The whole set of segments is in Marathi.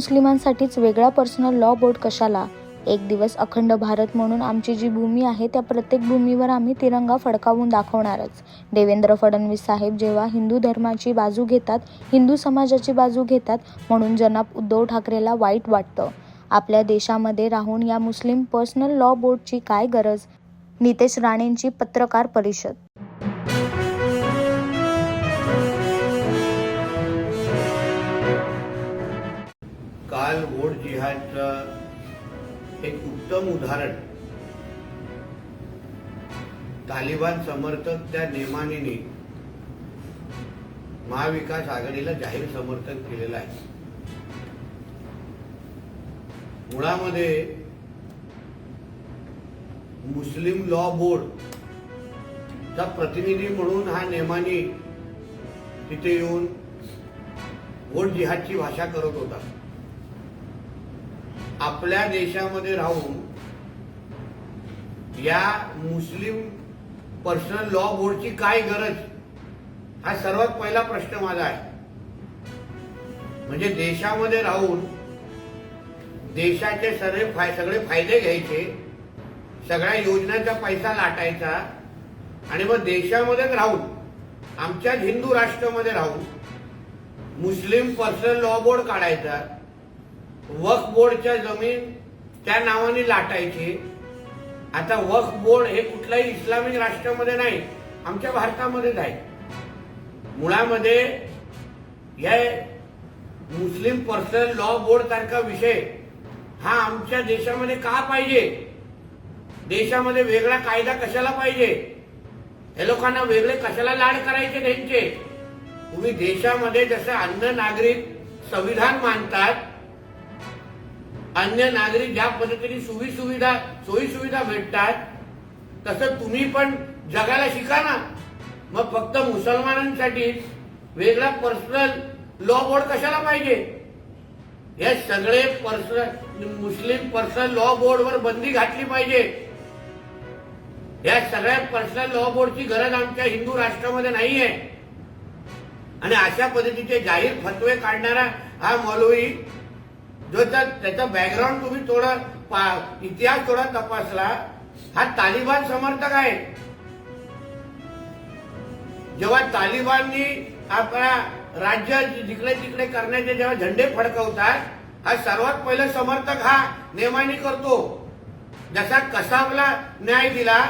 मुस्लिमांसाठीच वेगळा पर्सनल लॉ बोर्ड कशाला? एक दिवस अखंड भारत म्हणून आमची जी भूमी आहे त्या प्रत्येक भूमीवर आम्ही तिरंगा फडकावून दाखवणारच. देवेंद्र फडणवीस साहेब जेव्हा हिंदू धर्माची बाजू घेतात हिंदू समाजाची बाजू घेतात म्हणून जनाब उद्धव ठाकरेला वाईट वाटतं. आपल्या देशामध्ये राहून या मुस्लिम पर्सनल लॉ बोर्डची काय गरज? नितेश राणेंची पत्रकार परिषद वोट uh, एक उत्तम उदाहरण. तालिबान समर्थक त्या नेमानीने महाविकास आघाडीला जाहीर समर्थन केलेलं आहे. मुळामध्ये मुस्लिम लॉ बोर्ड चा प्रतिनिधी म्हणून हा नेमानी तिथे येऊन वोट जिहादची भाषा करत होता. आपल्या देशामध्ये राहून या मुस्लिम पर्सनल लॉ बोर्डची काय गरज? हा सर्वात पहिला प्रश्न माझा आहे. म्हणजे देशामध्ये राहून देशाचे सगळे फाय सगळे फायदे घ्यायचे सगळ्या योजनांचा पैसा लाटायचा आणि मग देशामध्येच राहून आमच्याच हिंदू राष्ट्रामध्ये राहून मुस्लिम पर्सनल लॉ बोर्ड काढायचा. वक्फ बोर्डच्या जमीन त्या नावाने लाटायची. आता वक्फ बोर्ड हे कुठल्याही इस्लामिक राष्ट्रामध्ये नाही आमच्या भारतामध्येच आहे. मुळामध्ये या मुस्लिम पर्सनल लॉ बोर्ड सारखा विषय हा आमच्या देशामध्ये का पाहिजे? देशामध्ये वेगळा कायदा कशाला पाहिजे? हे लोकांना वेगळे कशाला लाड करायचे त्यांचे? तुम्ही देशामध्ये जसं अन्य नागरिक संविधान मानतात अन्य नागरिक ज्या पद्धतीने सुवी सुविधा सोयी सुविधा भेटतात तसं तुम्ही पण जगाला शिका ना. मग फक्त मुसलमानांसाठी वेगळा पर्सनल लॉ बोर्ड कशाला पाहिजे? हे सगळे पर्सनल मुस्लिम पर्सनल लॉ बोर्डवर बंदी घातली पाहिजे. या सगळ्या पर्सनल लॉ बोर्डची गरज आमच्या हिंदू राष्ट्रामध्ये नाहीये. आणि अशा पद्धतीचे जाहीर फतवे काढणारा हा मौलवी जो त्याचा बॅकग्राऊंड तुम्ही थोडा इतिहास थोडा तपासला हा तालिबान समर्थक आहे. जेव्हा तालिबाननी आपल्या राज्य जिकडे तिकडे करण्याचे जेव्हा झेंडे फडकवतात हा सर्वात पहिले समर्थक हा नेमानी करतो. जसा कसाबला न्याय दिला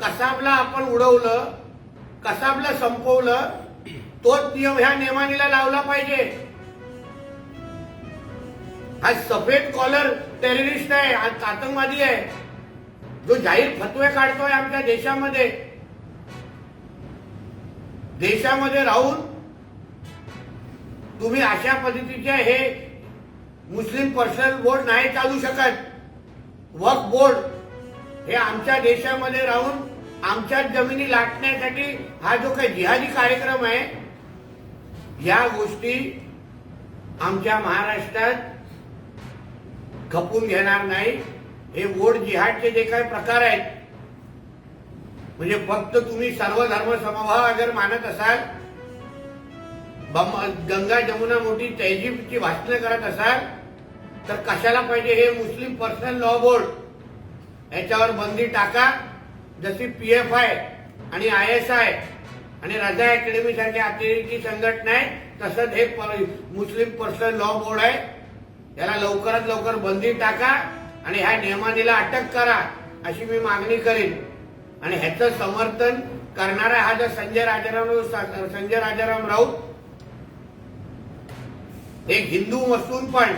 कसाबला आपण उडवलं कसाबला संपवलं तोच नियम ह्या नेमानीला लावला पाहिजे. हा सफेद कॉलर टेररिस्ट आहे हा आतंकवादी आहे. जो जाहीर फतवे काढतोय आमच्या देशामध्ये. देशामध्ये राहून तुम्ही अशा पद्धतीचे हे मुस्लिम पर्सनल बोर्ड नाही चालू शकत. वक्फ बोर्ड हे आमच्या देशामध्ये राहून आमच्या जमिनी लाटण्यासाठी हा जो काही जिहादी कार्यक्रम आहे या गोष्टी आमच्या महाराष्ट्रात खपून घेणार नाही. हे वोट जिहाडचे जे काही प्रकार आहेत म्हणजे फक्त तुम्ही सर्व धर्म समभाव अगर मानत असाल गंगा जमुना मोठी तहजीबची भाषणं करत असाल तर कशाला पाहिजे हे मुस्लिम पर्सनल लॉ बोर्ड? याच्यावर बंदी टाका. जशी पी एफ आय आणि आय एस आय आणि रजा अकॅडमी सारख्या अतिरेकी संघटना आहे तसंच हे मुस्लिम पर्सनल लॉ बोर्ड आहे. याला लवकरात लवकर बंदी टाका आणि ह्या नियमानीला अटक करा अशी मी मागणी करेन. आणि ह्याचं समर्थन करणारा हा जो संजय राजाराम संजय राजाराम राऊत एक हिंदू असून पण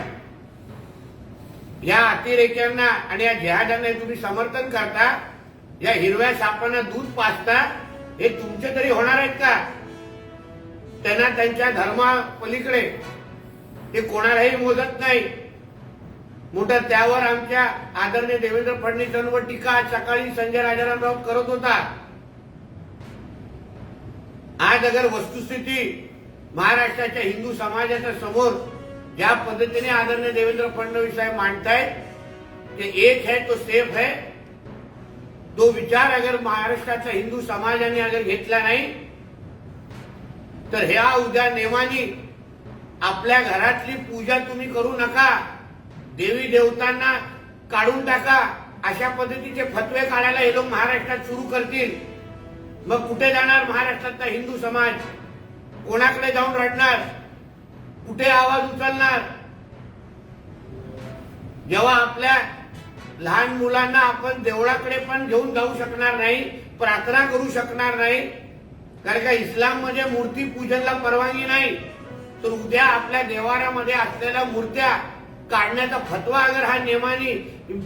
या अतिरेक्यांना आणि या जहाजांना तुम्ही समर्थन करता या हिरव्या सापांना दूध पाचता हे तुमचे तरी होणार आहेत का? त्यांना त्यांच्या धर्मा पलीकडे ते कोणालाही मोजत नाही. मोठं त्यावर आमच्या आदरणीय देवेंद्र फडणवीसांवर टीका आज सकाळी संजय राजारामराव करत होता. आज अगर वस्तुस्थिती महाराष्ट्राच्या हिंदू समाजाच्या समोर ज्या पद्धतीने आदरणीय देवेंद्र फडणवीस साहेब मांडतायत ते एक है तो सेफ है. तो विचार अगर महाराष्ट्राच्या हिंदू समाजाने अगर घेतला नाही तर ह्या उद्या नेमानी आपल्या घरातली पूजा तुम्ही करू नका. देवी देवतांना काढून टाका. अशा पद्धतीचे फतवे काढायला हे लोक महाराष्ट्रात सुरू करतील. मग कुठे जाणार महाराष्ट्रातला हिंदू समाज? कोणाकडे जाऊन रडणार? कुठे आवाज उचलणार? जेव्हा आपल्या लहान मुलांना आपण देवळाकडे पण घेऊन जाऊ शकणार नाही प्रार्थना करू शकणार नाही कारण का इस्लाममध्ये मूर्ती पूजनला परवानगी नाही. तर उद्या आपल्या देवाऱ्यामध्ये असलेल्या मूर्त्या काढण्याचा फतवा अगर हा नियमाने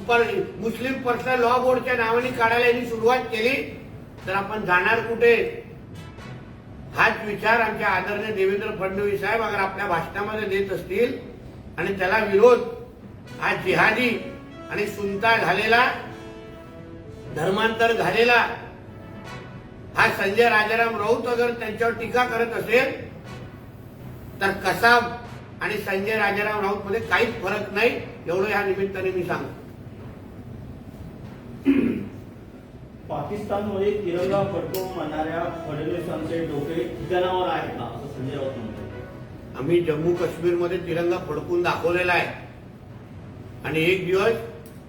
पर- मुस्लिम पर्सनल लॉ बोर्डच्या नावाने काढायला यांनी सुरुवात केली तर आपण जाणार कुठे? हाच विचार आमच्या आदरणीय देवेंद्र फडणवीस साहेब अगर आपल्या भाषणामध्ये देत असतील आणि त्याला विरोध हा जिहादी आणि सुनता झालेला धर्मांतर झालेला हा संजय राजाराम राऊत अगर त्यांच्यावर टीका करत असेल तर कसाब आणि संजय राजाराम राऊत मध्ये काहीच फरक नाही एवढं या निमित्ताने मी सांगतो. पाकिस्तानमध्ये तिरंगा फडकवून म्हणणाऱ्या फडणवीसांचे डोके ठिकाणावर आहे का? असं संजय राऊत म्हणतात. आम्ही जम्मू काश्मीरमध्ये तिरंगा फडकून दाखवलेला आहे. आणि एक दिवस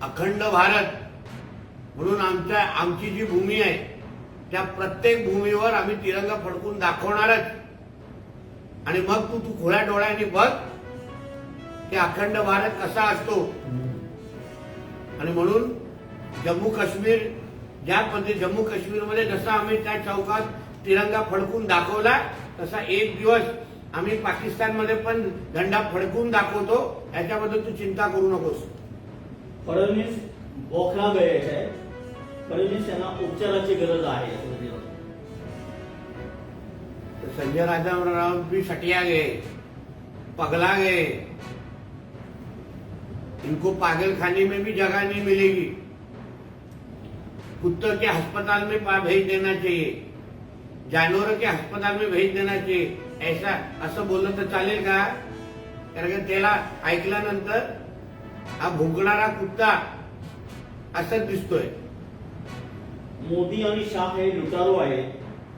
अखंड भारत म्हणून आमच्या आमची जी भूमी आहे त्या प्रत्येक भूमीवर आम्ही तिरंगा फडकून दाखवणारच. आणि मग तू तू खोळ्या डोळ्याने बघ की अखंड भारत कसा असतो. आणि म्हणून जम्मू काश्मीर ज्या पद्धती जम्मू काश्मीरमध्ये जसा आम्ही त्या चौकात तिरंगा फडकून दाखवला तसा एक दिवस आम्ही पाकिस्तानमध्ये पण झंडा फडकून दाखवतो. याच्याबद्दल तू चिंता करू नकोस. फडणवीस बोखला गए आहे फडणवीस यांना उपचाराची गरज आहे. असं संजय राजा राजाराम भी सटिया गए पगला गए इनको पागल खाने में भी जगह नहीं मिलेगी. कुत्तों के अस्पताल में भेज देना चाहिए. जानवरों के अस्पताल में भेज देना चाहिए. ऐसा असं बोललं तर चालेल का कारण का त्याला ऐकल्यानंतर हा भुंकणारा कुत्ता असं दिसतोय. मोदी आणि शाह हे लुटारू आहे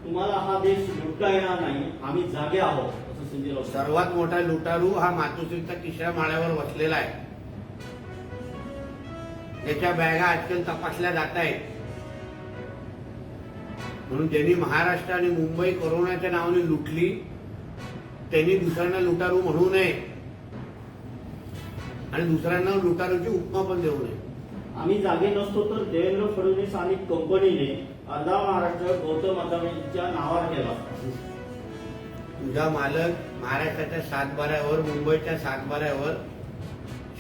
तुम्हाला हा देश लुटता येणार नाही. आम्ही जागे आहोत असं संजय राऊत. सर्वात मोठा लुटारू हा मातोश्रीच्या तिसऱ्या माळ्यावर बसलेला आहे. त्याच्या बॅगा आजकाल तपासल्या जात आहेत. म्हणून ज्यांनी महाराष्ट्र आणि मुंबई कोरोनाच्या नावाने लुटली त्यांनी दुसऱ्यांना लुटारू म्हणू नये. आणि दुसऱ्यांना लुटारूची उपमा पण देऊ नये. आम्ही जागे नसतो तर देवेंद्र फडणवीस आणि कंपनीने अर्धा महाराष्ट्र गौतम अदानीच्या नावावर केला. तुझा मालक महाराष्ट्राच्या सातबाऱ्यावर मुंबईच्या सातबाऱ्यावर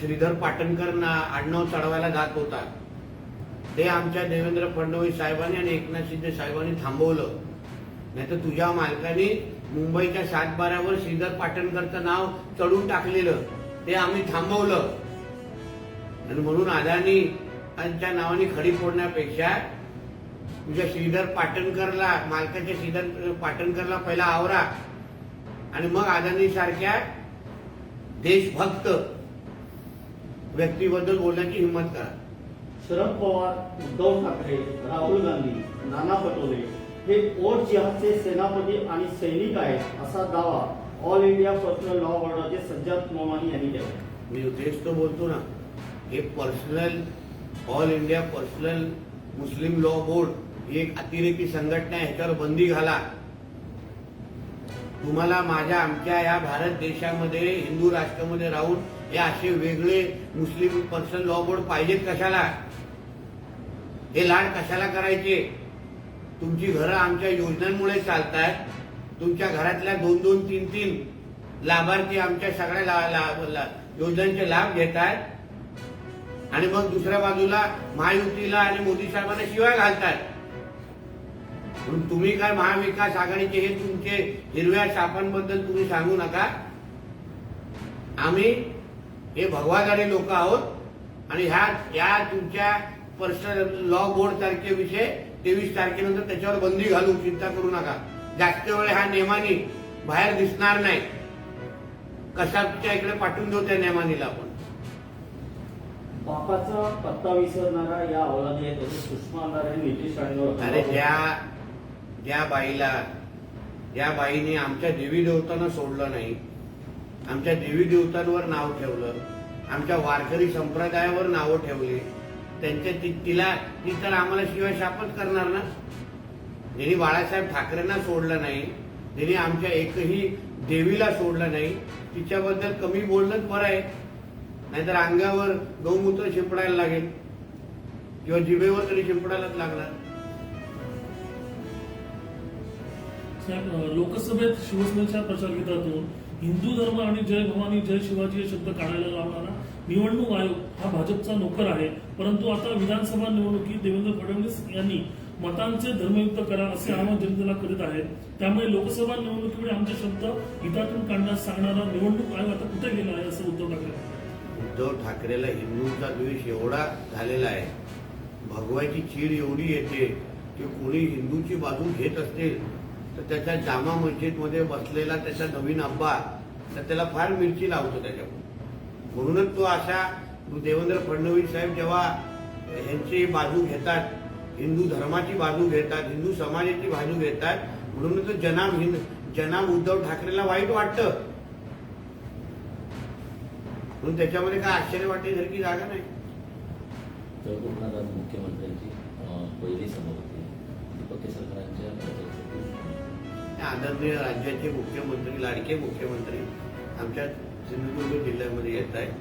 श्रीधर पाटणकर ना आडनाव चढवायला जात होता. ते आमच्या देवेंद्र फडणवीस साहेबांनी आणि एकनाथ शिंदे साहेबांनी थांबवलं. नाही तर तुझ्या मालकाने मुंबईच्या सातबाऱ्यावर श्रीधर पाटणकरचं नाव चढून टाकलेलं. ते आम्ही थांबवलं. आणि म्हणून अदानी नावाने खडी फोडण्यापेक्षा तुझ्या श्रीधर पाटणकरला मालकाच्या श्रीधर पाटणकरला पहिला आवरा. आणि मग अदानी सारख्या देशभक्त व्यक्तीबद्दल बोलण्याची हिंमत करा. शरद पवार उद्धव ठाकरे राहुल गांधी नाना पटोले हे ओट जिहादचे सेनापती आणि सैनिक आहेत असा दावा ऑल इंडिया पर्सनल लॉ बोर्डाचे सज्जाद मोमानी यांनी केला. मी तेच तो बोलतो ना हे personal all India personal Muslim law board ही एक अतिरेकी संघटना आहे ह्याच्यावर बंदी घाला. तुम्हाला माझ्या आमच्या या भारत देशामध्ये हिंदू राष्ट्रामध्ये राहून हे असे वेगळे मुस्लिम पर्सनल लॉ बोर्ड पाहिजेत कशाला? हे लाड कशाला करायचे? तुमची घरं आमच्या योजनांमुळे चालतात तुमच्या घरातल्या दोन दोन तीन तीन लाभार्थी आमच्या सगळ्या ला- ला- ला- योजनांचे लाभ घेत आहेत आणि मग दुसऱ्या बाजूला महायुतीला आणि मोदी साहेबांना शिवाय घालतात म्हणून तुम्ही काय महाविकास आघाडीचे हे तुमचे हिरव्या सापांबद्दल तुम्ही सांगू नका. आम्ही हे भगवादारी लोक आहोत आणि ह्या या तुमच्या पर्सनल लॉ बोर्ड सारखे विषय तेवीस तारखेनंतर त्याच्यावर बंदी घालू चिंता करू नका. जास्त वेळ ह्या नेमानी बाहेर दिसणार नाही. कशाच्या इकडे पाठवून देऊ त्या नेमानीला आपण? बापाचा पत्ता विसरणारा या असं सुषमा नितीश अरे ज्या या बाईला या बाईने आमच्या देवी देवतांना सोडलं नाही. आमच्या देवी देवतांवर नाव ठेवलं. आमच्या वारकरी संप्रदायावर नावं ठेवली. त्यांच्या ती तिला ती तर आम्हाला शिवाय शापच करणार ना? ज्यांनी बाळासाहेब ठाकरेंना सोडलं नाही ज्यांनी आमच्या एकही देवीला सोडलं नाही तिच्याबद्दल कमी बोलणंच बरं आहे. नाहीतर अंगावर गौमूत्र शिंपडायला लागेल. किंवा जिभेवर तरी शिंपडायलाच लागणार. साहेब लोकसभेत शिवसेनेच्या प्रचारगीतातून हिंदू धर्म आणि जय भवानी जय शिवाजी हे शब्द काढायला लावणारा निवडणूक आयोग हा भाजपचा नोकर आहे. परंतु आता विधानसभा निवडणुकीत देवेंद्र फडणवीस यांनी मतांचे धर्मयुक्त करा असे आवाहन जनतेला करीत आहेत. त्यामुळे लोकसभा निवडणुकीमुळे आमचे शब्द हितातून काढण्यास सांगणारा निवडणूक आयोग आता कुठे गेला आहे असं उद्धव ठाकरे उद्धव ठाकरेला हिंदूंचा द्वेष एवढा झालेला आहे. भगवायची चीड एवढी येते की कोणी हिंदूची बाजू घेत असतील तर त्याच्या जामा मस्जिदमध्ये बसलेला त्याचा नवीन अब्बा तर त्याला फार मिरची लावतो त्याच्यावर म्हणूनच तो अशा देवेंद्र फडणवीस साहेब जेव्हा यांची बाजू घेतात हिंदू धर्माची बाजू घेतात हिंदू समाजाची बाजू घेतात म्हणून तो जनाब हिंद जनाब उद्धव ठाकरेला वाईट वाटतं. म्हणून त्याच्यामध्ये काय आश्चर्य वाटण्यासारखी जागा नाही. तर कोकणात आज मुख्यमंत्र्यांची पहिली सभा होती. हे आदरणीय राज्याचे मुख्यमंत्री लाडके मुख्यमंत्री आमच्या सिंधुदुर्ग जिल्ह्यामध्ये येत आहेत.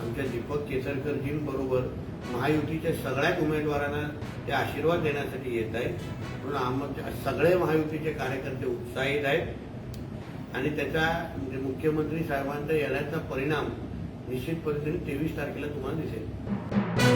आमच्या दीपक केसरकरजींबरोबर महायुतीच्या सगळ्याच उमेदवारांना ते आशीर्वाद देण्यासाठी येत आहेत. म्हणून आमच्या सगळे महायुतीचे कार्यकर्ते उत्साहित आहेत. आणि त्याचा म्हणजे मुख्यमंत्री साहेबांचा येण्याचा परिणाम निश्चित पद्धतीने तेवीस तारखेला तुम्हाला दिसेल.